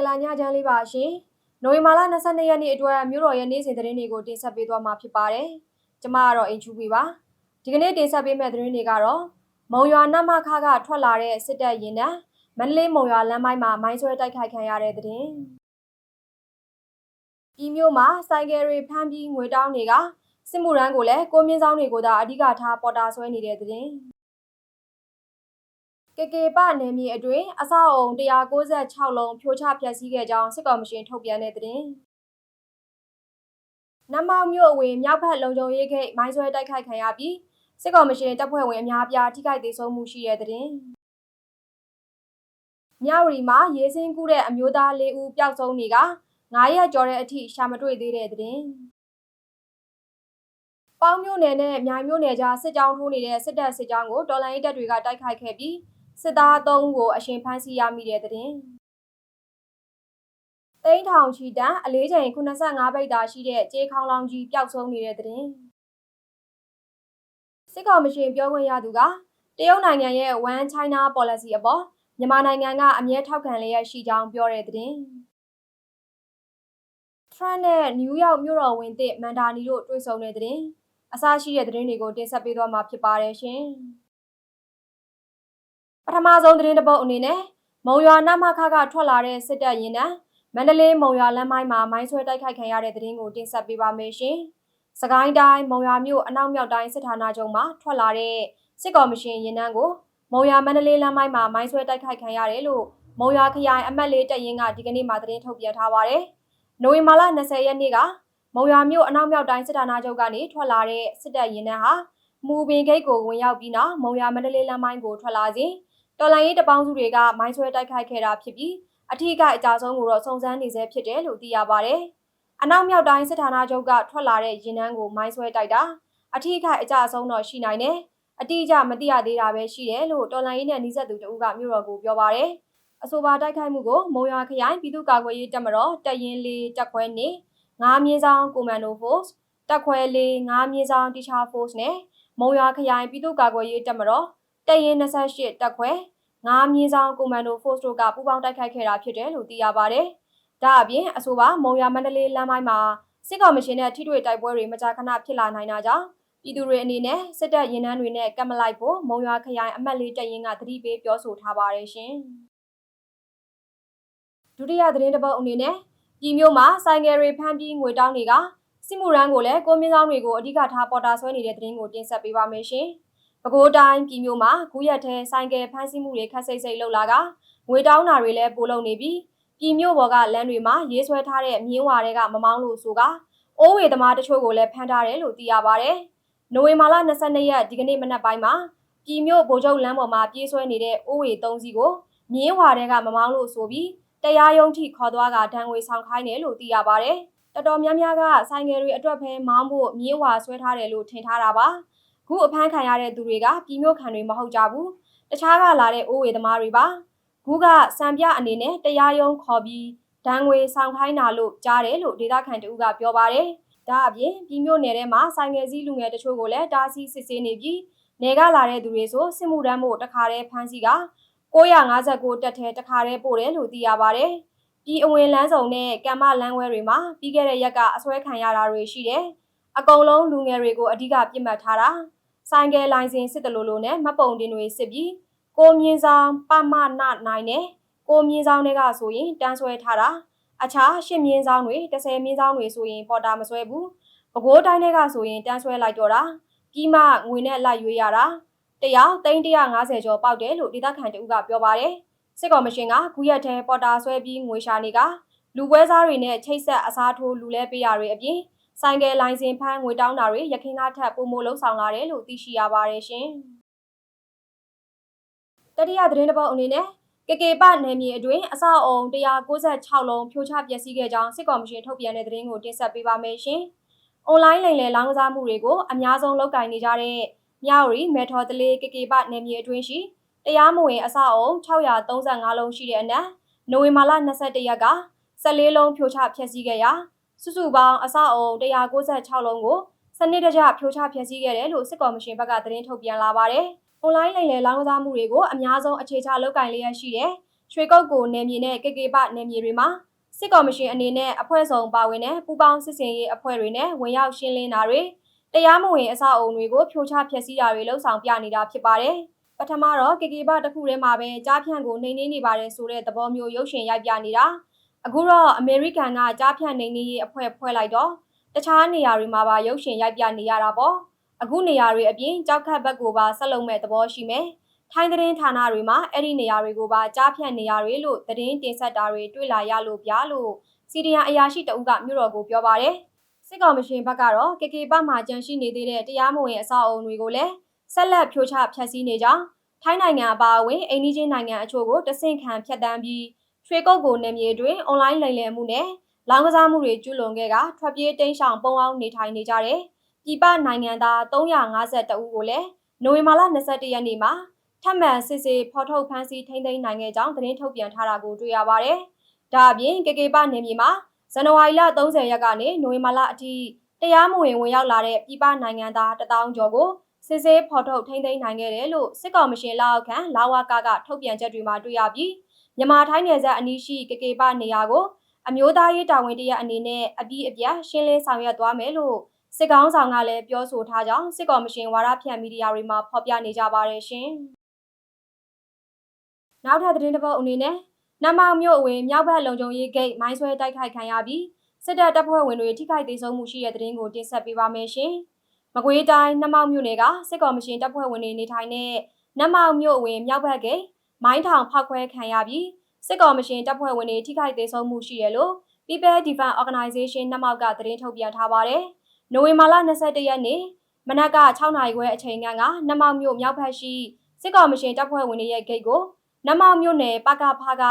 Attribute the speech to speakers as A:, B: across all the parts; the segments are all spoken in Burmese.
A: ္ဂလာညချမ်းလေးပါရှင်။နိုဝင်ဘာလ22ရက်နေ့အတွက်မြို့တော်ရဲ့နေ့စဉ်သတင်းတွေကိုတင်ဆက်ပေးသွားမှာဖြစ်ပါတယ်။ကျွန်မကတော့အင်ချူပီပါ။ဒီကနေ့တင်ဆက်ပေးမယ့်သတင်းတွေကတော့မုံရွာနမခကထွက်လာတဲ့စစ်တပ်ရင်တန်းမန္တလေးမုံရွာလမ်းပိုင်းမှာမိုင်းဆွဲတိုက်ခိုက်ခံရတဲ့သတင်း။ပြည်မြို့မှာစိုက်ကယ်တွေဖမ်းပြီးငွေတောင်းတွေကစစ်မှုရန်ကိုလည်းကိုမြင့်ဆောင်တွေကိုသာအဓိကထားပေါ်တာဆွဲနေတဲ့သတင်း။ ကေကေပနယ်မြေအတွင်းအဆောက်အုံ196လုံးဖြိုချဖျက်ဆီးခဲ့ကြောင်းစစ်ကောင်မရှင်ထုတ်ပြန်တဲ့သတင်း။နမောင်မြို့အဝင်မြောက်ဖက်လုံခြုံရေးဂိတ်မိုင်းဆွဲတိုက်ခိုက်ခံရပြီးစစ်ကောင်မရှင်တပ်ဖွဲ့ဝင်အများအပြားထိခိုက်ဒေဆုံးမှုရှိတဲ့သတင်း။မြောက်ရီမှာရေစင်းကူးတဲ့အမျိုးသား၄ဦးပျောက်ဆုံးနေက9ရက်ကျော်တဲ့အထိရှာမတွေ့သေးတဲ့သတင်း။ပေါင်းမြို့နယ်နဲ့မြိုင်မြို့နယ်ကြားစစ်ကြောင်းထိုးနေတဲ့စစ်တပ်စစ်ကြောင်းကိုတော်လိုင်းတပ်တွေကတိုက်ခိုက်ခဲ့ပြီး စစ်သား၃ဦးကိုအရှင်ဖမ်းဆီးရမိတဲ့တဲ့သိန်းထောင်ချီတန်အလေးချိန်85ဘိတ်သာရှိတဲ့ကြေးခေါင်းလောင်းကြီးပျောက်ဆုံးနေတဲ့တဲ့စစ်ကောင်မရှင်ပြောခွင့်ရသူကတရုတ်နိုင်ငံရဲ့ One China Policy အပေါ်မြန်မာနိုင်ငံကအမြဲထောက်ခံလျက်ရှိကြောင်းပြောတဲ့တဲ့ထရန့်နဲ့နယူးယောက်မြို့တော်ဝင်သစ်မန်ဒါနီတို့တွေ့ဆုံတဲ့တဲ့အစရှိတဲ့သတင်းတွေကိုတင်ဆက်ပေးသွားမှာဖြစ်ပါတယ်ရှင်။ပ ထမဆုံးသတင်းတစ်ပုဒ်အနေနဲ့မုံရွာနမခကထွက်လာတဲ့စစ်တပ်ရင်တန်းမန္တလေးမုံရွာလမ်းမိုင်းမှာမိုင်းဆွဲတိုက်ခိုက်ခံရတဲ့သတင်းကိုတင်ဆက်ပေးပါမယ်ရှင်။စကိုင်းတိုင်းမုံရွာမြို့အနောက်မြောက်တိုင်းစစ်ဌာနချုပ်မှာထွက်လာတဲ့စစ်ကော်မရှင်ရင်တန်းကိုမုံရွာမန္တလေးလမ်းမိုင်းမှာမိုင်းဆွဲတိုက်ခိုက်ခံရတယ်လို့မုံရွာခရိုင်အမတ်လေးတပ်ရင်းကဒီကနေ့မှသတင်းထုတ်ပြန်ထားပါတယ်။နိုဝင်ဘာလ20ရက်နေ့ကမုံရွာမြို့အနောက်မြောက်တိုင်းစစ်ဌာနချုပ်ကနေထွက်လာတဲ့စစ်တပ်ရင်တန်းဟာမူပင်ဂိတ်ကိုဝင်ရောက်ပြီးနောက်မုံရွာမန္တလေးလမ်းမိုင်းကိုထွက်လာစဉ် တော်လိုင်းရေးတပေါင်းစုတွေကမိုင်းဆွဲတိုက်ခိုက်ခဲ့တာဖြစ်ပြီးအထူးကအကြဆုံးကိုတော့စုံစမ်းနေဆဲဖြစ်တယ်လို့သိရပါတယ်။အနောက်မြောက်တိုင်းစစ်ဌာနချုပ်ကထွက်လာတဲ့ရင်နှန်းကိုမိုင်းဆွဲတိုက်တာအထူးကအကြဆုံးတော့ရှိနိုင်တယ်။အတိအကျမသိရသေးတာပဲရှိတယ်လို့တော်လိုင်းရေးနဲ့နှိစက်သူတဦးကမြို့တော်ကိုပြောပါတယ်။အဆိုပါတိုက်ခိုက်မှုကိုမုံရွာခရိုင်ပြည်သူ့ကာကွယ်ရေးတပ်မတော်တပ်ရင်းလေးတပ်ခွဲနေငါးမြင်းဆောင်ကွန်မန်ဒိုဖို့စ်တပ်ခွဲလေးငါးမြင်းဆောင်တီချာဖို့စ်နဲ့မုံရွာခရိုင်ပြည်သူ့ကာကွယ်ရေးတပ်မတော် တပ်ရင်း28တပ်ခွဲငါးမြင်းဆောင်ကွန်မန်ဒိုဖို့စ်တို့ကပူးပေါင်းတိုက်ခိုက်ခဲ့တာဖြစ်တယ်လို့သိရပါတယ်။ဒါအပြင်အဆိုပါမုံရမန္တလေးလမ်းပိုင်းမှာစစ်ကောင်မရှင်နဲ့ထိတွေ့တိုက်ပွဲတွေမကြာခဏဖြစ်လာနိုင်တာကြောင့်ပြည်သူတွေအနေနဲ့စစ်တပ်ရင်နှန်းတွေနဲ့ကပ်မလိုက်ဖို့မုံရွာခရိုင်အမတ်လေးတပ်ရင်းကသတိပေးပြောဆိုထားပါတယ်ရှင်။ဒုတိယသတင်းတစ်ပုဒ်အနေနဲ့ပြည်မျိုးမှာဆိုင်ငယ်တွေဖမ်းပြီးငွေတောင်းတွေကစစ်မှုရန်ကိုလည်းကိုမင်းဆောင်တွေကိုအဓိကထားပေါ်တာဆွဲနေတဲ့သတင်းကိုတင်ဆက်ပေးပါမယ်ရှင်။ ပဲခူးတိုင်းပြည်မျိုးမှာဂူရက်ထဲဆိုင်ကယ်ဖမ်းဆီးမှုတွေခက်စိတ်စိတ်လှုပ်လာကငွေတောင်းတာတွေလည်းပိုလုံနေပြီးပြည်မျိုးပေါ်ကလမ်းတွေမှာရေးဆွဲထားတဲ့မြင်းဝါတွေကမမောင်းလို့ဆိုကအိုးဝေသမားတချို့ကိုလည်းဖမ်းထားတယ်လို့သိရပါဗျ။နိုဝင်ဘာလ22ရက်ဒီကနေ့မနက်ပိုင်းမှာပြည်မျိုးဗိုလ်ချုပ်လမ်းပေါ်မှာပြေးဆွဲနေတဲ့အိုးဝေ3စီးကိုမြင်းဝါတွေကမမောင်းလို့ဆိုပြီးတရားရုံးထိခေါ်သွားကဒဏ်ငွေဆောင်ခိုင်းတယ်လို့သိရပါဗျ။တော်တော်များများကဆိုင်ငယ်တွေအတွက်ဖဲမောင်းဖို့မြင်းဝါဆွဲထားတယ်လို့ထင်ထားတာပါ။ ခုအဖမ်းခံရတဲ့သူတွေကပြည်မြို့ခံတွေမဟုတ်ကြဘူးတခြားကလာတဲ့အိုးဝေသမားတွေပါခုကစံပြအနေနဲ့တရားရုံးခေါ်ပြီးဒဏ်ငွေဆောင်ခိုင်းတာလို့ကြားတယ်လို့ဒေသခံတဦးကပြောပါတယ်ဒါအပြင်ပြည်မြို့နယ်ထဲမှာဆိုင်ငယ်စည်းလူငယ်တချို့ကိုလည်းတားဆီးစစ်ဆေးနေပြီးနေကလာတဲ့သူတွေဆိုစစ်မှုတမ်းဖို့တခါတည်းဖမ်းဆီးက959တက်ထဲတခါတည်းပို့တယ်လို့သိရပါတယ်ပြည်အဝင်လမ်းစုံနဲ့ကမ္မလမ်းဝဲတွေမှာပြီးခဲ့တဲ့ရက်ကအစွဲခံရတာတွေရှိတယ်အကုန်လုံးလူငယ်တွေကိုအဓိကပြစ်မှတ်ထားတာ ဆိုင်ကယ်လိုင်စင်စစ်တလို့လို့နဲ့မပုံတင်တွေစစ်ပြီးကိုမြင်းဆောင်ပမနနိုင်နဲ့ကိုမြင်းဆောင်တွေကဆိုရင်တန်းဆွဲထားတာအခြားရှစ်မြင်းဆောင်တွေ30မြင်းဆောင်တွေဆိုရင်ပေါ်တာမဆွဲဘူးပဲခူးတိုင်းတွေကဆိုရင်တန်းဆွဲလိုက်တော့တာပြီးမှငွေနဲ့လိုက်ရွေးရတာတယောက်350ကျော်ပေါက်တယ်လို့ဒေသခံတဦးကပြောပါတယ်စစ်ကော်မရှင်ကခုရက်ထဲပေါ်တာဆွဲပြီးငွေရှာနေကလူပွဲစားတွေနဲ့ချိတ်ဆက်အစားထိုးလူလဲပေးတာတွေအပြင် ဆိုင်ကယ်လိုင်စင်ဖမ်းငွေတောင်းတာတွေရခိုင်ကထပ်ပုံမလုံးဆောင်လာတယ်လို့သိရှိရပါတယ်ရှင်။တတိယသတင်းတစ်ပုဒ်အနေနဲ့ကေကေပနယ်မြေအတွင်းအဆောက်အုံ196လုံးဖြိုချပျက်စီးခဲ့ကြောင်းစစ်ကော်မရှင်ထုတ်ပြန်တဲ့သတင်းကိုတင်ဆက်ပေးပါမယ်ရှင်။ online လိမ်လည်လောင်းကစားမှုတွေကိုအများဆုံးလုပ်ကင်နေကြတဲ့မြောက်ရီမေထော်တလေးကေကေပနယ်မြေအတွင်းရှိတရားမဝင်အဆောက်အုံ635လုံးရှိတဲ့အနက်နိုဝင်ဘာလ22ရက်က14လုံးဖြိုချဖျက်ဆီးခဲ့ရာ စုစုပေါင်းအဆောက်အုံ196လုံးကိုစနစ်တကျဖြိုချဖျက်ဆီးခဲ့တယ်လို့စစ်ကော်မရှင်ဘက်ကသတင်းထုတ်ပြန်လာပါတယ်။ online လိမ်လည်လောင်းကစားမှုတွေကိုအများဆုံးအခြေချလုပ်ကင်လျက်ရှိတဲ့ရွှေကုတ်ကိုနယ်မြေနဲ့ကေကေပနယ်မြေတွေမှာစစ်ကော်မရှင်အနေနဲ့အဖွဲ့ဆောင်ပါဝင်တဲ့ပူးပေါင်းစစ်စင်ရေးအဖွဲ့တွေနဲ့ဝင်ရောက်ရှင်းလင်းတာတွေတရားမဝင်အဆောက်အုံတွေကိုဖြိုချဖျက်ဆီးတာတွေလှုံ့ဆော်ပြနေတာဖြစ်ပါတယ်။ပထမတော့ကေကေပတစ်ခုထဲမှာပဲကြားဖြန့်ကိုနှိမ်နှင်းနေပါတယ်ဆိုတဲ့သဘောမျိုးရုပ်ရှင်ရိုက်ပြနေတာ။ အခုတော့အမေရိကန်ကကြားဖြန့်နှိမ်နှင်းရေးအဖွဲ့ဖွဲ့လိုက်တော့တခြားနေရာတွေမှာပါရုပ်ရှင်ရိုက်ပြနေရတာပေါ့။အခုနေရာတွေအပြင်ကြောက်ခတ်ဘက်ကိုပါဆက်လုပ်မဲ့သဘောရှိမယ်။ထိုင်းသတင်းဌာနတွေမှာအဲ့ဒီနေရာတွေကိုပါကြားဖြန့်နေရတွေလို့သတင်းတင်ဆက်တာတွေတွေ့လာရလို့ပြလို့စီဒီယန်အရာရှိတအုပ်ကမြို့တော်ကိုပြောပါတယ်။စစ်ကောင်မရှင်ဘက်ကတော့ကေကေပမှကြန့်ရှိနေသေးတဲ့တရားမဝင်အဆောက်အုံတွေကိုလည်းဆက်လက်ဖြိုချဖျက်ဆီးနေကြောင်းထိုင်းနိုင်ငံအပါအဝင်အိန္ဒိချင်းနိုင်ငံအချို့ကိုတဆင့်ခံဖျက်ဆီးပြီး ရွှေကုတ်ကိုနယ်မြေတွင်အွန်လိုင်းလိမ်လည်မှုနဲ့လောင်းကစားမှုတွေကျူးလွန်ခဲ့ကထွက်ပြေးတိမ်းရှောင်ပုံအောင်နေထိုင်နေကြတဲ့ပြည်ပနိုင်ငံသား352ဦးကိုလည်းနိုဝင်ဘာလ22ရက်နေ့မှာထပ်မံစစ်ဆေးဖော်ထုတ်ဖမ်းဆီးထိန်းသိမ်းနိုင်ခဲ့ကြောင်းသတင်းထုတ်ပြန်ထားတာကိုတွေ့ရပါတယ်။ဒါအပြင်ကေကေပနယ်မြေမှာဇန်နဝါရီလ30ရက်ကနေနိုဝင်ဘာလအထိတရားမဝင်ဝင်ရောက်လာတဲ့ပြည်ပနိုင်ငံသား1000ကျော်ကိုစစ်ဆေးဖော်ထုတ်ထိန်းသိမ်းနိုင်ခဲ့တယ်လို့စစ်ကောင်မရှင်လက်အောက်ခံလာဝကကထုတ်ပြန်ချက်တွေမှာတွေ့ရပြီး မြန်မာထိုင်းနယ်စပ်အနီးရှိကေကေပနေရာကိုအမျိုးသားရေးတာဝန်တရအနေနဲ့အပြီးအပြတ်ရှင်းလင်းဆောင်ရွက်သွားမယ်လို့စစ်ကောင်းဆောင်ကလည်းပြောဆိုထားကြောင်းစစ်ကော်မရှင်ဝါရဖြန့်မီဒီယာတွေမှာဖော်ပြနေကြပါတယ်ရှင်။နောက်ထပ်သတင်းတစ်ပုဒ်အနေနဲ့နမောင်မြို့အဝင်မြောက်ဘက်လုံခြုံရေးဂိတ်မိုင်းဆွဲတိုက်ခိုက်ခံရပြီးစစ်တပ်တပ်ဖွဲ့ဝင်တွေထိခိုက်ဒေဆုံးမှုရှိတဲ့သတင်းကိုတင်ဆက်ပေးပါမယ်ရှင်။မကွေးတိုင်းနမောင်မြို့နယ်ကစစ်ကော်မရှင်တပ်ဖွဲ့ဝင်တွေနေထိုင်တဲ့နမောင်မြို့အဝင်မြောက်ဘက်ဂိတ် မိုင်းထောင်ဖောက်ခွဲခံရပြီးစစ်ကော်မရှင်တပ်ဖွဲ့ဝင်တွေထိခိုက်ဒေဆုံးမှုရှိရလို့ People Defense Organization နမောက်ကသတင်းထုတ်ပြန်ထားပါတယ်။နိုဝင်ဘာလ22ရက်နေ့မနက်က6နာရီခွဲအချိန်ကနမောင်မြို့မြောက်ဘက်ရှိစစ်ကော်မရှင်တပ်ဖွဲ့ဝင်တွေရဲ့ဂိတ်ကိုနမောင်မြို့နယ်ပကဖက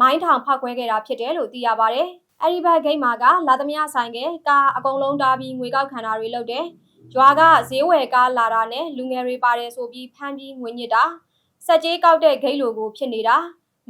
A: မိုင်းထောင်ဖောက်ခွဲခဲ့တာဖြစ်တယ်လို့သိရပါတယ်။အဲဒီဘက်ဂိတ်မှာကလာသမျှဆိုင်ကကာအကုန်လုံးတားပြီးငွေကောက်ခံတာတွေလုပ်တယ်။ရွာကဈေးဝယ်ကားလာတာနဲ့လူငယ်တွေပါတယ်ဆိုပြီးဖမ်းပြီးငွေညစ်တာ စက်ကြီးကောက်တဲ့ဂိတ်လိုကိုဖြစ်နေတာ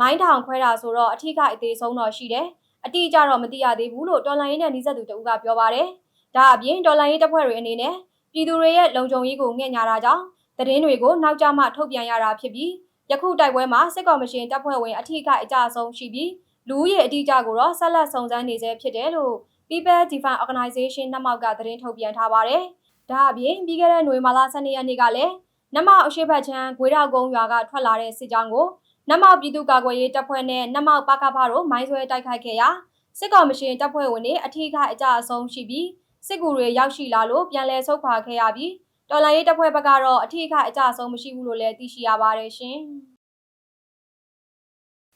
A: မိုင်းထောင်ခွဲတာဆိုတော့အထီးကအသေးဆုံးတော့ရှိတယ်။အတိအကျတော့မသိရသေးဘူးလို့တော်လိုင်းရေးနဲ့နှိစက်သူတဦးကပြောပါတယ်။ဒါအပြင်တော်လိုင်းရေးတပ်ဖွဲ့တွေအနေနဲ့ပြည်သူတွေရဲ့လုံခြုံရေးကိုငှက်ညာတာကြောင့်သတင်းတွေကိုနောက်ကျမှထုတ်ပြန်ရတာဖြစ်ပြီးယခုတိုက်ပွဲမှာစစ်ကော်မရှင်တပ်ဖွဲ့ဝင်အထီးကအကြဆုံးရှိပြီးလူဦးရေအတိအကျကိုတော့ဆက်လက်စုံစမ်းနေဆဲဖြစ်တယ်လို့ People Defense Organization နမောက်ကသတင်းထုတ်ပြန်ထားပါတယ်။ဒါအပြင်ပြီးခဲ့တဲ့နိုဝင်ဘာလ12ရက်နေ့ကလည်း နမောက်အရှိတ်ဘတ်ချမ်းဂွေရောက်ကုန်းရွာကထွက်လာတဲ့စစ်ကြောင်းကိုနမောက်ပြည်သူ့ကာကွယ်ရေးတပ်ဖွဲ့နဲ့နမောက်ပကဖတို့မိုင်းဆွဲတိုက်ခိုက်ခဲ့ရာစစ်ကောင်မရှင်တပ်ဖွဲ့ဝင်တွေအထီးကအကြအဆုံးရှိပြီးစစ်ကူတွေရောက်ရှိလာလို့ပြန်လည်ဆုတ်ခွာခဲ့ရပြီးတော်လိုင်းရေးတပ်ဖွဲ့ဘက်ကတော့အထီးကအကြအဆုံးမရှိဘူးလို့လည်းသိရှိရပါတယ်ရှင်။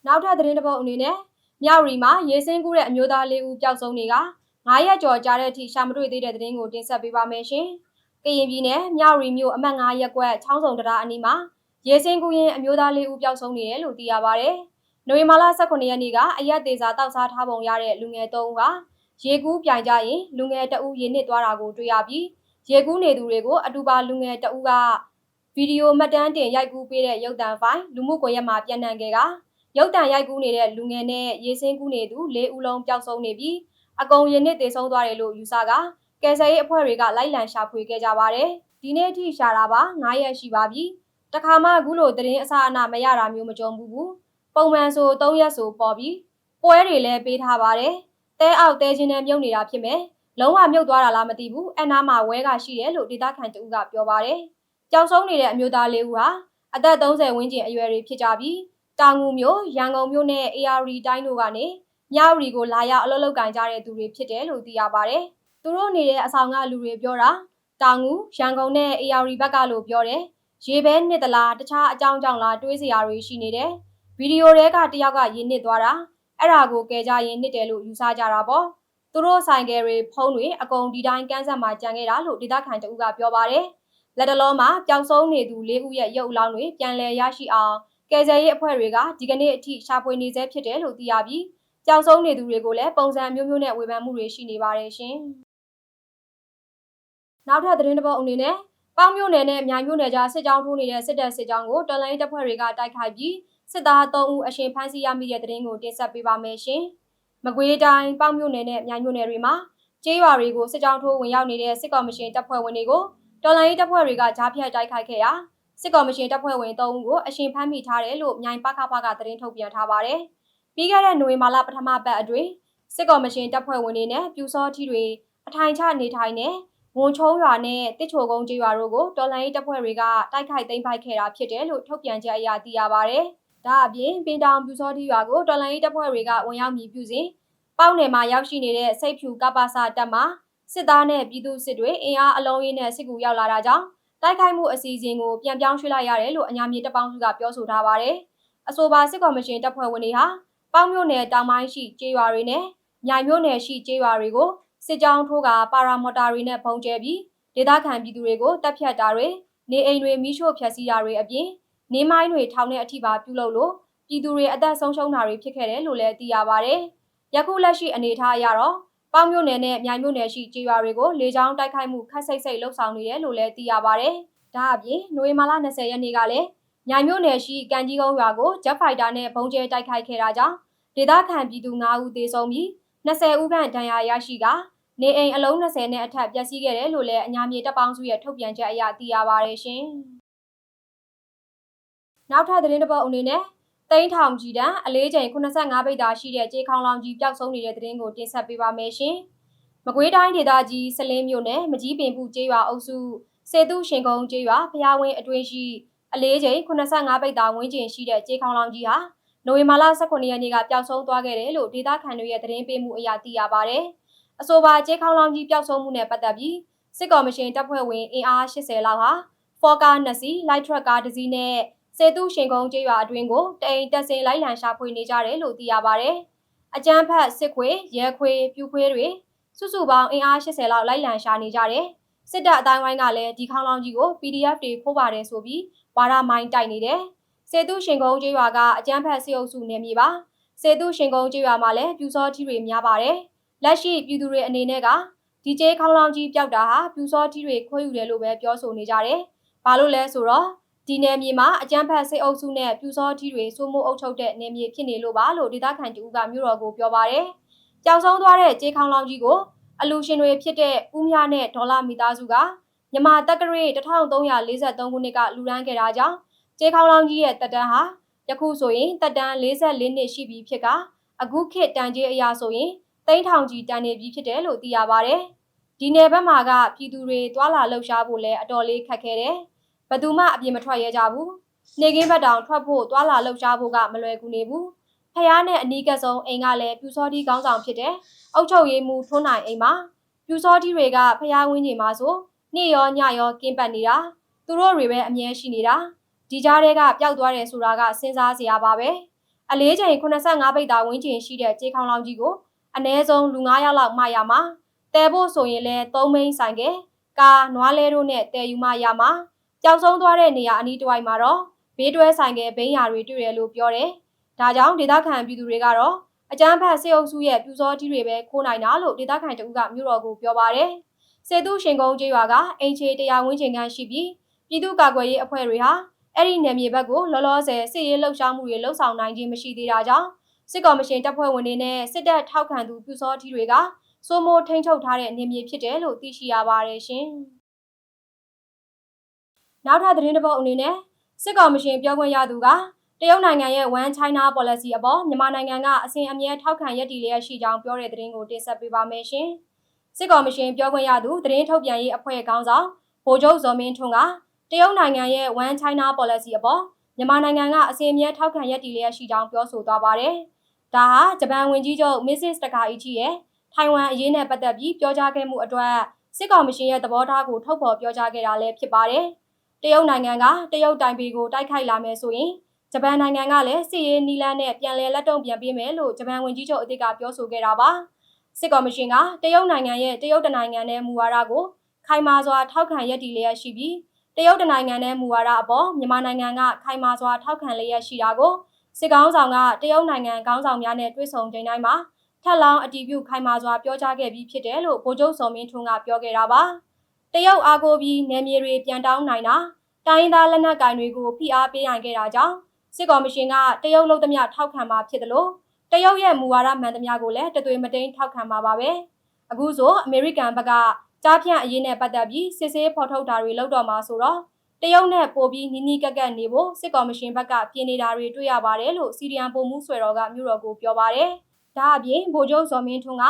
A: နောက်ထပ်သတင်းတစ်ပုဒ်အနေနဲ့မြောက်ရီမှာရေစင်းကူးတဲ့အမျိုးသားလေးဦးပျောက်ဆုံးတွေက9ရက်ကျော်ကြာတဲ့အထိရှာမတွေ့သေးတဲ့သတင်းကိုတင်ဆက်ပေးပါမယ်ရှင်။ ကရင်ပြည်နယ်မြောက်ရီမြို့အမှတ်9ရပ်ကွက်ချောင်းစုံတရားအနီးမှာရေစင်းကူးရင်အမျိုးသားလေးဦးပျောက်ဆုံးနေတယ်လို့သိရပါဗျ။နိုဝင်ဘာလ18ရက်နေ့ကအရက်သေးစာတောက်စားထားပုံရတဲ့လူငယ်3ဦးကရေကူးပြိုင်ကြရင်လူငယ်တအူးရေနစ်သွားတာကိုတွေ့ရပြီးရေကူးနေသူတွေကိုအတူပါလူငယ်တအူးကဗီဒီယိုမှတ်တမ်းတင်ရိုက်ကူးပေးတဲ့ရုပ်သံဖိုင်လူမှုကွန်ရက်မှာပြန့်နှံ့ခဲ့ကရုပ်တံရိုက်ကူးနေတဲ့လူငယ်နဲ့ရေစင်းကူးနေသူ၄ဦးလုံးပျောက်ဆုံးနေပြီးအကုန်ရနစ်သေးဆုံးသွားတယ်လို့ယူဆက ကယ်ဆယ်ရေးအဖွဲ့တွေကလိုက်လံရှာဖွေခဲ့ကြပါတယ်။ဒီနေ့အထိရှာတာပါ9ရက်ရှိပါပြီ။တခါမှအခုလိုသတင်းအစအနမရတာမျိုးမကြုံဘူးဘူး။ပုံမှန်ဆို3ရက်ဆိုပေါ်ပြီးပွဲတွေလည်းပေးထားပါတယ်။တဲအောက်တဲချင်းနဲ့မြုပ်နေတာဖြစ်မယ်။လုံးဝမြုပ်သွားတာလားမသိဘူး။အနားမှာဝဲကရှိတယ်လို့ဒေတာခန်တူကပြောပါတယ်။ကြောင်ဆုံးနေတဲ့အမျိုးသားလေးဦးဟာအသက်30ဝန်းကျင်အရွယ်တွေဖြစ်ကြပြီးတောင်ငူမြို့ရန်ကုန်မြို့နဲ့ AR တိုင်းတို့ကနေမြဝတီကိုလာရောက်အလုပ်လုပ်ကင်ကြတဲ့သူတွေဖြစ်တယ်လို့သိရပါတယ်။ သူတို့နေတဲ့အဆောင်ကလူတွေပြောတာတောင်ငူရန်ကုန်နဲ့ AR ဘက်ကလို့ပြောတယ်။ရေဘဲနှစ်တလားတခြားအကြောင်းကြောင့်လားတွေးစရာတွေရှိနေတယ်။ဗီဒီယိုတွေကတယောက်ကရေနစ်သွားတာအဲ့ဒါကိုကယ်ကြရင်နစ်တယ်လို့ယူဆကြတာပေါ့။သူတို့ဆိုင်ကယ်တွေဖုံးတွေအကုန်ဒီတိုင်းကန်းဆက်မှာကြံခဲ့တာလို့ဒေသခံတအုပ်ကပြောပါတယ်။လက်တလုံးမှာပျောက်ဆုံးနေသူ၄ဦးရဲ့ရုပ်အလောင်းတွေပြန်လည်ရရှိအောင်ကယ်ဆယ်ရေးအဖွဲ့တွေကဒီကနေ့အထိရှာဖွေနေဆဲဖြစ်တယ်လို့သိရပြီးကြောက်ဆုံးနေသူတွေကိုလည်းပုံစံမျိုးမျိုးနဲ့ဝေဖန်မှုတွေရှိနေပါတယ်ရှင်။ နောက်ထပ်သတင်းတစ်ပုဒ်အနေနဲ့ပေါင်းမြို့နယ်နဲ့မြိုင်မြို့နယ်ကြားစစ်ကြောင်းထိုးနေတဲ့စစ်တပ်စစ်ကြောင်းကိုတော်လိုင်းတပ်ဖွဲ့တွေကတိုက်ခိုက်ပြီးစစ်သား3ဦးအရှင်ဖမ်းဆီးရမိတဲ့သတင်းကိုတင်ဆက်ပေးပါမယ်ရှင်။မကွေးတိုင်းပေါင်းမြို့နယ်နဲ့မြိုင်မြို့နယ်တွေမှာကျေးရွာတွေကိုစစ်ကြောင်းထိုးဝင်ရောက်နေတဲ့စစ်ကော်မရှင်တပ်ဖွဲ့ဝင်တွေကိုတော်လိုင်းတပ်ဖွဲ့တွေကကြားဖြတ်တိုက်ခိုက်ခဲ့ရာစစစ်ကော်မရှင်တပ်ဖွဲ့ဝင်3ဦးကိုအရှင်ဖမ်းမိထားတယ်လို့မြိုင်ပခဖကသတင်းထုတ်ပြန်ထားပါတယ်။ပြီးခဲ့တဲ့နိုဝင်ဘာလပထမပတ်အတွင်းစစ်ကော်မရှင်တပ်ဖွဲ့ဝင်တွေနဲ့ပြူစောထီတွေအထိုင်ချနေထိုင်တဲ့ ဝန်ချုံရွာနဲ့တစ်ချိုကုန်းကျေးရွာတို့ကိုတော်လှန်ရေးတပ်ဖွဲ့တွေကတိုက်ခိုက်သိမ်းပိုက်ခဲ့တာဖြစ်တယ်လို့ထုတ်ပြန်ချက်အရသိရပါတယ်။ဒါအပြင်ပင်တောင်ပြူစောထီရွာကိုတော်လှန်ရေးတပ်ဖွဲ့တွေကဝင်ရောက်မြည်ပြုစဉ်ပေါက်နယ်မှာရောက်ရှိနေတဲ့စိတ်ဖြူကပ္ပစတပ်မှစစ်သားနဲ့ပြည်သူစစ်တွေအင်အားအလုံးရင်းနဲ့စစ်ကူရောက်လာတာကြောင့်တိုက်ခိုက်မှုအစီအစဉ်ကိုပြန်ပြောင်းရွှေ့လိုက်ရတယ်လို့အညာမြေတပ်ပေါင်းစုကပြောဆိုထားပါတယ်။အဆိုပါစစ်ကော်မရှင်တပ်ဖွဲ့ဝင်တွေဟာပေါင်းမြို့နယ်တောင်ပိုင်းရှိကျေးရွာတွေနဲ့မြိုင်မြို့နယ်ရှိကျေးရွာတွေကို စစ်ကြောင်းထိုးကပါရာမော်တာတွေနဲ့ဖုံးကျဲပြီးဒေသခံပြည်သူတွေကိုတပ်ဖြတ်တာတွေနေအိမ်တွေမိရှို့ဖျက်ဆီးတာတွေအပြင်နေမိုင်းတွေထောင်တဲ့အထိပါပြုလုပ်လို့ပြည်သူတွေအသက်ဆုံးရှုံးတာတွေဖြစ်ခဲ့တယ်လို့လည်းသိရပါတယ်။ယခုလက်ရှိအနေအထားအရတော့ပေါင်းမြို့နယ်နဲ့မြိုင်မြို့နယ်ရှိကျေးရွာတွေကိုလေကြောင်းတိုက်ခိုက်မှုခက်ဆိတ်ဆိတ်လှုပ်ဆောင်နေတယ်လို့လည်းသိရပါတယ်။ဒါအပြင်နိုဝင်ဘာလ20ရက်နေ့ကလည်းမြိုင်မြို့နယ်ရှိကန်ကြီးကုန်းရွာကိုဂျက်ဖိုက်တာနဲ့ဘုံကျဲတိုက်ခိုက်ခဲ့တာကြောင့်ဒေသခံပြည်သူ9ဦးသေဆုံးပြီး 20ဦးခန့်ဒဏ်ရာရရှိကနေအိမ်အလုံး20နဲ့အထက်ပျက်စီးခဲ့တယ်လို့လည်းအညာမြေတပ်ပေါင်းစုရဲ့ထုတ်ပြန်ချက်အရသိရပါတယ်ရှင်။နောက်ထပ်သတင်းတစ်ပုဒ်အနေနဲ့တိန်းထောင်ကြီးတန်းအလေးချိန်85ဘိတ်သာရှိတဲ့ကြေခေါင်လောင်ကြီးပျောက်ဆုံးနေတဲ့သတင်းကိုတင်ဆက်ပေးပါမယ်ရှင်။မကွေးတိုင်းဒေသကြီးစလင်းမြို့နယ်မကြီးပင်ပူကျေးရွာအုပ်စုစေတုရှင်ကုန်းကျေးရွာဖျားဝင်းအတွင်းရှိအလေးချိန်85ဘိတ်သာဝန်းကျင်ရှိတဲ့ကြေခေါင်လောင်ကြီးဟာ နိုဝင်ဘာလ18ရက်နေ့ကပျောက်ဆုံးသွားခဲ့တယ်လို့ဒေသခံတွေရဲ့သတင်းပေးမှုအရသိရပါဗျ။အဆိုပါကြေခေါင်လောင်ကြီးပျောက်ဆုံးမှုနဲ့ပတ်သက်ပြီးစစ်ကော်မရှင်တပ်ဖွဲ့ဝင်အင်အား80လောက်ဟာဖော်ကား2စီးလိုက်ထရက်ကားတစ်စီးနဲ့စေတုရှင်ကုန်းကျေးရွာအတွင်းကိုတအိမ်တက်စင်လိုက်လံရှာဖွေနေကြတယ်လို့သိရပါဗျ။အကြမ်းဖက်စစ်ခွေရဲခွေပြူခွေတွေစုစုပေါင်းအင်အား80လောက်လိုက်လံရှာနေကြတယ်။စစ်တပ်အတိုင်းဝိုင်းကလည်းဒီခေါင်လောင်ကြီးကို PDF တွေဖိုးပါတယ်ဆိုပြီးဝါရမိုင်းတိုက်နေတယ်။ စေတုရှင်ကုန်းကျေးရွာကအကြမ်းဖက်စစ်အုပ်စုနေမြေပါ။စေတုရှင်ကုန်းကျေးရွာမှာလည်းပြူစောကြီးတွေများပါတယ်။လက်ရှိပြည်သူတွေအနေနဲ့ကဒီကျေးခေါင်လောင်ကြီးပျောက်တာဟာပြူစောကြီးတွေခွဲယူတယ်လို့ပဲပြောဆိုနေကြတယ်။ဘာလို့လဲဆိုတော့ဒီနယ်မြေမှာအကြမ်းဖက်စစ်အုပ်စုနဲ့ပြူစောကြီးတွေစိုးမိုးအုပ်ချုပ်တဲ့နယ်မြေဖြစ်နေလို့ပါလို့ဒေသခံတူကမြို့တော်ကိုပြောပါတယ်။ကြောက်ဆုံးသွားတဲ့ကျေးခေါင်လောင်ကြီးကိုအလူရှင်တွေဖြစ်တဲ့ဦးမြနဲ့ဒေါ်လာမိသားစုကမြန်မာတက္ကရာ1343ခုနှစ်ကလူရန်ခဲ့တာကြောင့် ကျေးခေါင်လောင်ကြီးရဲ့တက်တန်းဟာယခုဆိုရင်တက်တန်း44နှစ်ရှိပြီဖြစ်ကအခုခေတ်တန်ကြီးအရာဆိုရင်သိန်းထောင်ကြီးတန်နေပြီဖြစ်တယ်လို့သိရပါဗျ။ဒီနယ်ဘက်မှာကပြည်သူတွေတွာလာလှုပ်ရှားဖို့လည်းအတော်လေးခက်ခဲတယ်။ဘသူမှအပြင်မထွက်ရဲကြဘူး။နေကင်းဘက်တောင်ထွက်ဖို့တွာလာလှုပ်ရှားဖို့ကမလွယ်ကူနေဘူး။ဖះနဲ့အနီးကဆုံးအိမ်ကလည်းပြူစောတီကောင်းဆောင်ဖြစ်တယ်။အုတ်ချုပ်ရေးမှုထွန်းနိုင်အိမ်မှာပြူစောတီတွေကဖះဝင်းကြီးမှာဆိုနေ့ရောညရောကင်းပတ်နေတာသူတို့တွေပဲအမြဲရှိနေတာ ဒီကြားထဲကပျောက်သွားတယ်ဆိုတာကစဉ်းစားစရာပါပဲအလေးချိန်85ဘိတ်သာဝင်းကျင်ရှိတဲ့ကြေးခေါင်လောင်ကြီးကိုအ ਨੇ ဆုံးလူ9ယောက်လောက်မှရမှာတဲဖို့ဆိုရင်လဲ3မိန်းဆိုင်ကကာနွားလဲတို့နဲ့တဲယူမှရမှာကြောက်ဆုံးသွားတဲ့နေရာအနီးတစ်ဝိုက်မှာတော့ဘေးတွဲဆိုင်ကဘိန်းရာတွေတွေ့တယ်လို့ပြောတယ်ဒါကြောင့်ဒေသခံပြည်သူတွေကတော့အကြမ်းဖက်စေအုပ်စုရဲ့ပြူစောတီးတွေပဲခိုးနိုင်တာလို့ဒေသခံတအုပ်ကမြို့တော်ကိုပြောပါတယ်စေတုရှင်ကုန်းကျေးရွာကအင်ချေတရားဝင်းချိန်ခန့်ရှိပြီးပြည်သူ့ကာကွယ်ရေးအဖွဲ့တွေဟာ အဲ့ဒီနယ်မြေဘက်ကိုလောလောဆယ်စစ်ရေးလှုပ်ရှားမှုတွေလှုပ်ဆောင်နိုင်ခြင်းမရှိသေးတာကြောင့်စစ်ကော်မရှင်တပ်ဖွဲ့ဝင်တွေနဲ့စစ်တပ်ထောက်ခံသူပြူစောထီတွေကစိုးမိုးထိန်းချုပ်ထားတဲ့နေမြေဖြစ်တယ်လို့သိရှိရပါတယ်ရှင်။နောက်ထပ်သတင်းတစ်ပုဒ်အနေနဲ့စစ်ကော်မရှင်ပြောခွင့်ရသူကတရုတ်နိုင်ငံရဲ့ One China Policy အပေါ်မြန်မာနိုင်ငံကအစဉ်အမြဲထောက်ခံရည်တည်လျက်ရှိကြောင်းပြောတဲ့သတင်းကိုတင်ဆက်ပေးပါမယ်ရှင်။စစ်ကော်မရှင်ပြောခွင့်ရသူသတင်းထုတ်ပြန်ရေးအဖွဲ့ခေါင်းဆောင်ဗိုလ်ချုပ်ဇော်မင်းထွန်းက တရုတ်နိုင်ငံရဲ့ One China Policy အပေါ်မြန်မာနိုင်ငံကအစီအမြဲထောက်ခံရည်တည်လျက်ရှိကြောင်းပြောဆိုသွားပါတယ်။ဒါဟာဂျပန်ဝန်ကြီးချုပ် Mrs. Takaichi ရဲ့ထိုင်ဝမ်အရေးနဲ့ပတ်သက်ပြီးပြောကြားခဲ့မှုအတွက်စစ်ကောင်မရှင်ရဲ့သဘောထားကိုထုတ်ဖော်ပြောကြားခဲ့တာလည်းဖြစ်ပါတယ်။တရုတ်နိုင်ငံကတရုတ်တိုင်ပေကိုတိုက်ခိုက်လာမယ်ဆိုရင်ဂျပန်နိုင်ငံကလည်းစစ်ရေးနီလန်းနဲ့ပြန်လည်လက်တုံ့ပြန်ပေးမယ်လို့ဂျပန်ဝန်ကြီးချုပ်အသစ်ကပြောဆိုခဲ့တာပါ။စစ်ကောင်မရှင်ကတရုတ်နိုင်ငံရဲ့တရုတ်တနိုင်ငံနဲ့မူဝါဒကိုခိုင်မာစွာထောက်ခံရည်တည်လျက်ရှိပြီး တရုတ်တနိုင်ငံနဲ့မူဝါဒအပေါ်မြန်မာနိုင်ငံကခိုင်မာစွာထောက်ခံလျက်ရှိတာကိုစစ်ကောင်းဆောင်ကတရုတ်နိုင်ငံခေါင်းဆောင်များနဲ့တွေ့ဆုံချိန်တိုင်းမှာထက်လောင်းအတီးပြုခိုင်မာစွာပြောကြားခဲ့ပြီးဖြစ်တယ်လို့ဗိုလ်ချုပ်စော်မင်းထွန်းကပြောခဲ့တာပါတရုတ်အားကိုပြီးနယ်မြေတွေပြန်တောင်းနိုင်တာတိုင်းသားလက်နက်ကင်တွေကိုဖိအားပေးနိုင်ခဲ့တာကြောင့်စစ်ကော်မရှင်ကတရုတ်လုံသမျှထောက်ခံမှာဖြစ်တယ်လို့တရုတ်ရဲ့မူဝါဒမှန်သမျှကိုလည်းတသွေမတိန်ထောက်ခံမှာပါပဲအခုဆိုအမေရိကန်ဘက်က ကြားဖြန့်အရေးနဲ့ပတ်သက်ပြီးစစ်ဆေးဖော်ထုတ်တာတွေလုပ်တော့မှာဆိုတော့တတရုတ်နဲ့ပိုပြီးနီးနီးကပ်ကပ်နေဖို့စစ်ကော်မရှင်ဘက်ကပြင်နေတာတွေတွေ့ရပါတယ်လို့စီရီယန်ပုံမှုဆွေတော်ကမြို့တော်ကိုပြောပါတယ်။ဒါအပြင်ဗိုလ်ချုပ်ဇော်မင်းထွန်းက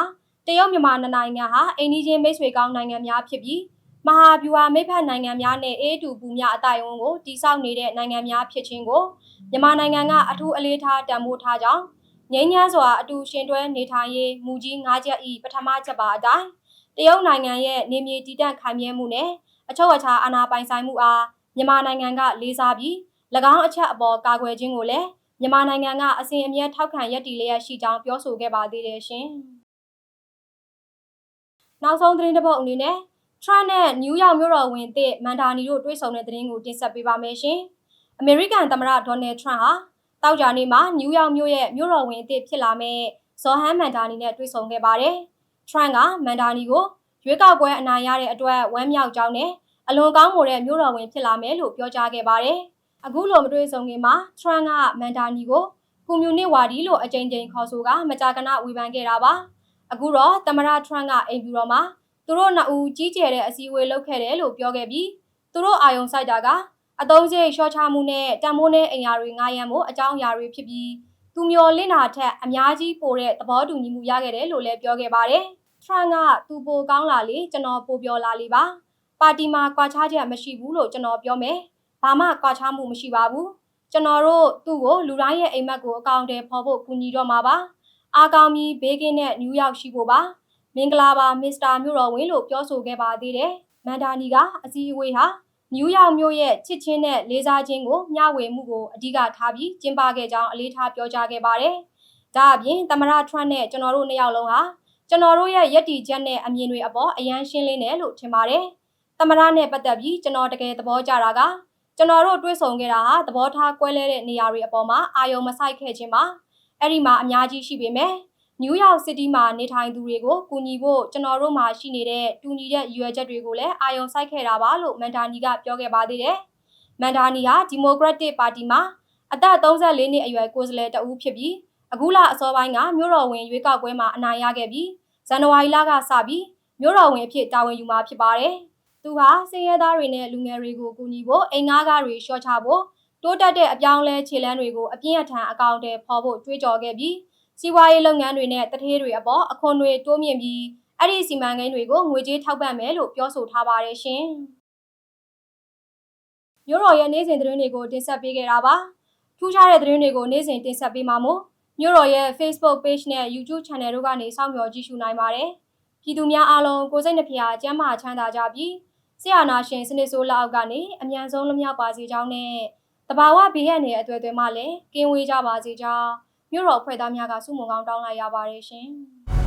A: တရုတ်မြန်မာနှစ်နိုင်ငံဟာအိန္ဒိချင်းမိတ်ဆွေကောင်းနိုင်ငံများဖြစ်ပြီးမဟာဗျူဟာမိတ်ဖက်နိုင်ငံများနဲ့အေးတူပူများအတိုင်းအဝန်ကိုတိစောက်နေတဲ့နိုင်ငံများဖြစ်ခြင်းကိုမြန်မာနိုင်ငံကအထူးအလေးထားတံမိုးထားကြောင်းငြိမ်းချမ်းစွာအတူရှင်တွဲနေထိုင်ရေးမူကြီး၅ချက်ဤပထမချက်ပါအတိုင်း တရုတ်နိုင်ငံရဲ့နေမြေတည်တံ့ခိုင်မြဲမှုနဲ့အချုပ်အခြာအာဏာပိုင်ဆိုင်မှုအားမြန်မာနိုင်ငံကလေးစားပြီး၎င်းအချက်အပေါ်ကာကွယ်ခြင်းကိုလည်းမြန်မာနိုင်ငံကအစဉ်အမြဲထောက်ခံရည်တည်လျက်ရှိကြောင်းပြောဆိုခဲ့ပါသေးတယ်ရှင်။နောက်ဆုံးသတင်းတစ်ပုဒ်အနေနဲ့ Trump နဲ့နယူးယောက်မြို့တော်ဝင်သစ်မန်ဒါနီတို့တွေ့ဆုံတဲ့သတင်းကိုတင်ဆက်ပေးပါမယ်ရှင်။အမေရိကန်သမ္မတဒေါ်နယ်ထရန့်ဟာတောက်ကြနေ့မှာနယူးယောက်မြို့ရဲ့မြို့တော်ဝင်အသစ်ဖြစ်လာမဲ့ဇော်ဟန်မန်ဒါနီနဲ့တွေ့ဆုံခဲ့ပါတယ်။ ထရန့်ကမန်ဒါနီကိုရွေးကောက်ပွဲအနိုင်ရတဲ့အတွက်ဝမ်းမြောက်ကြောင်းနဲ့အလွန်ကောင်းမွန်တဲ့မြို့တော်ဝင်ဖြစ်လာမယ်လို့ပြောကြားခဲ့ပါတယ်။အခုလိုမတွေ့ဆုံခင်မှာထရန့်ကမန်ဒါနီကိုကွန်မြူနစ်ဝါဒီလို့အကြိမ်ကြိမ်ခေါ်ဆိုကမကြာခဏဝေဖန်ခဲ့တာပါ။အခုတော့သမ္မတထရန့်ကအိမ်ဖြူတော်မှာသူတို့နှစ်ဦးကြီးကျယ်တဲ့အစည်းအဝေးလုပ်ခဲ့တယ်လို့ပြောခဲ့ပြီးသူတို့အာယုံစိုက်တာကအတုံးစိတ်ရှော့ချမှုနဲ့တံမိုးနဲ့အင်ယာတွေငားရမ်းမှုအကြောင်းအရာတွေဖြစ်ပြီးသူမျော်လင့်တာထက်အများကြီးပိုတဲ့သဘောတူညီမှုရခဲ့တယ်လို့လည်းပြောခဲ့ပါတယ်။ ထရန့်ကသူပိုကောင်းလာလေကျွန်တော်ပိုပြောလာလေပါ။ပါတီမှာကွာခြားချက်မရှိဘူးလို့ကျွန်တော်ပြောမယ်။ဘာမှကွာခြားမှုမရှိပါဘူး။ကျွန်တော်တို့သူ့ကိုလူတိုင်းရဲ့အိမ်မက်ကိုအကောင့်ထဲပေါ်ဖို့ကူညီတော့မှာပါ။အားကောင်းပြီးဘေးကင်းတဲ့နယူးယောက်ရှိဖို့ပါ။မင်္ဂလာပါမစ္စတာမြို့တော်ဝင်လို့ပြောဆိုခဲ့ပါသေးတယ်။မန်ဒါနီကအစည်းအဝေးဟာနယူးယောက်မြို့ရဲ့ချစ်ချင်းနဲ့လေးစားခြင်းကိုမျှဝေမှုကိုအဓိကထားပြီးကျင်းပခဲ့ကြောင်းအလေးထားပြောကြားခဲ့ပါတယ်။ဒါအပြင်သမရထရန့်နဲ့ကျွန်တော်တို့နှစ်ယောက်လုံးဟာ ကျွန်တော်တို့ရဲ့ယက်တီချက်နဲ့အမြင်တွေအပေါ်အယမ်းရှင်းလင်းတယ်လို့ထင်ပါတယ်။သမရနဲ့ပတ်သက်ပြီးကျွန်တော်တကယ်သဘောကျတာကကျွန်တော်တို့တွေ့ဆုံခဲ့တာဟာသဘောထားကွဲလဲတဲ့နေရာတွေအပေါ်မှာအာယုံမဆိုင်ခဲ့ခြင်းပါ။အဲ့ဒီမှာအများကြီးရှိပေမဲ့နယူးယောက်စီးတီးမှာနေထိုင်သူတွေကိုကူညီဖို့ကျွန်တော်တို့မှာရှိနေတဲ့တူညီတဲ့ရွယ်ချက်တွေကိုလည်းအာရုံစိုက်ခဲ့တာပါလို့မန်ဒါနီကပြောခဲ့ပါသေးတယ်။မန်ဒါနီဟာဒီမိုကရက်တစ်ပါတီမှာအသက်34နှစ်အရွယ်ကိုယ်စားလှယ်တဦးဖြစ်ပြီးအခုလအစောပိုင်းကမြို့တော်ဝင်ရွေးကောက်ပွဲမှာအနိုင်ရခဲ့ပြီး ဇန်နဝါရီလကစပြီးမြို့တော်ဝင်အဖြစ်တာဝန်ယူမှာဖြစ်ပါတယ်။သူဟာစင်ရဲသားတွေနဲ့လူငယ်တွေကိုကူညီဖို့အိမ်ငါးကားတွေရှော့ချဖို့တိုးတက်တဲ့အပြောင်းလဲခြေလှမ်းတွေကိုအပြင်းအထန်အကောင့်ထဲပေါ်ဖို့ကြွေးကြော်ခဲ့ပြီးစီးပွားရေးလုပ်ငန်းတွေနဲ့တထေးတွေအပေါ်အခွန်တွေတိုးမြင့်ပြီးအဲ့ဒီစီမံကိန်းတွေကိုငွေကြေးထောက်ပံ့မယ်လို့ပြောဆိုထားပါတယ်ရှင်။မြို့တော်ရဲ့နေ့စဉ်သတင်းတွေကိုတင်ဆက်ပေးခဲ့တာပါ။ထူးခြားတဲ့သတင်းတွေကိုနေ့စဉ်တင်ဆက်ပေးမှာမို့ မြို့တော်ရဲ့ Facebook Page နဲ့ YouTube Channel တို့ကနေစောင့်မျှော်ကြည့်ရှုနိုင်ပါတယ်။ပြည်သူများအားလုံးကိုစိတ်နှဖျားကျန်းမာချမ်းသာကြပြီးဆရာနာရှင်စနစ်ဆိုးလက်အောက်ကနေအမြန်ဆုံးလွတ်မြောက်ပါစေကြောင်းနဲ့တဘာဝဘေးရန်ရဲ့အတွေ့အကြုံမှလည်းကင်းဝေးကြပါစေကြောင်းမြို့တော်ဖွဲ့သားများကစုမုံကောင်းတောင်းလိုက်ရပါတယ်ရှင်။